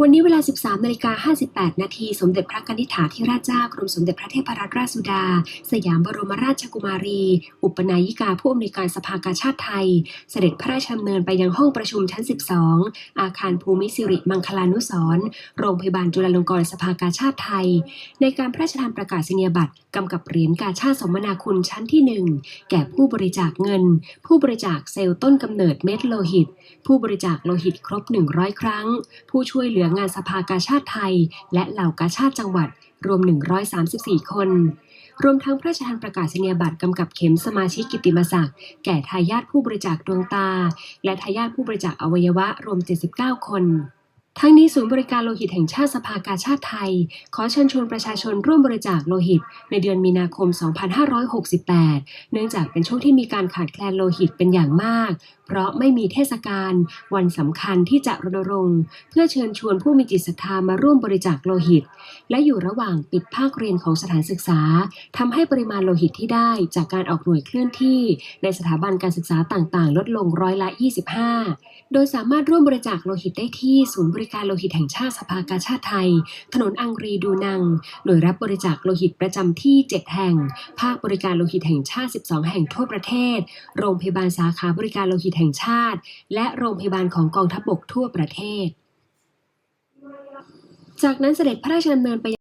วันนี้เวลา 13นาฬิกา58 นาที สมเด็จพระกนิษฐาธิราชเจ้ากรมสมเด็จพระเทพรัตนราชสุดา สยามบรมราชกุมารี อุปนายิกาผู้อำนวยการสภากาชาติไทย เสด็จพระราชดำเนินไปยังห้องประชุมชั้น 12 อาคารภูมิสิริมังคลานุสรณ์โรงพยาบาลจุฬาลงกรณ์สภากาชาติไทย ในการพระราชทานประกาศนียบัตรกำกับเหรียญกาชาติสมนาคุณชั้นที่ 1 แก่ผู้บริจาคเงิน ผู้บริจาคเซลล์ต้นกำเนิดเม็ดโลหิต ผู้บริจาคโลหิตครบ 100 ครั้ง ผู้ช่วยเหลืองานสภากาชาติไทย และเหล่ากาชาติจังหวัดรวม 134 คน รวมทั้งพระราชทานประกาศนียบัตรกำกับเข็มสมาชิกกิตติมศักดิ์แก่ทายาทผู้บริจาคดวงตา และทายาทผู้บริจาคอวัยวะรวม 79 คน ทั้งนี้ศูนย์บริการโลหิตแห่งชาติสภากาชาติไทย ขอเชิญชวนประชาชนร่วมบริจาคโลหิต ในเดือนมีนาคม 2568 เนื่องจากเป็นช่วงที่มีการขาดแคลนโลหิตเป็นอย่างมาก เพราะไม่มีเทศกาลวันสำคัญที่จะรณรงค์ เพื่อเชิญชวนผู้มีจิตศรัทธามาร่วมบริจาคโลหิต และอยู่ระหว่างปิดภาคเรียนของสถานศึกษาทำให้ปริมาณโลหิตที่ได้จากการออกหน่วยเคลื่อนที่ ในสถาบันการศึกษาต่างๆ ลดลงร้อยละ 25 โดยสามารถร่วมบริจาคโลหิตได้ที่ศูนย์บริการโลหิตแห่งชาติสภากาชาติไทย ถนนอังรีดูนังหน่วยรับบริจาคโลหิตประจำที่ 7 แห่ง ภาคบริการโลหิตแห่งชาติ 12 แห่งทั่วประเทศ โรงพยาบาลสาขาบริการโลหิตแห่งชาติ และโรงพยาบาลของกองทัพบกทั่วประเทศ จากนั้นเสด็จพระราชดำเนินไป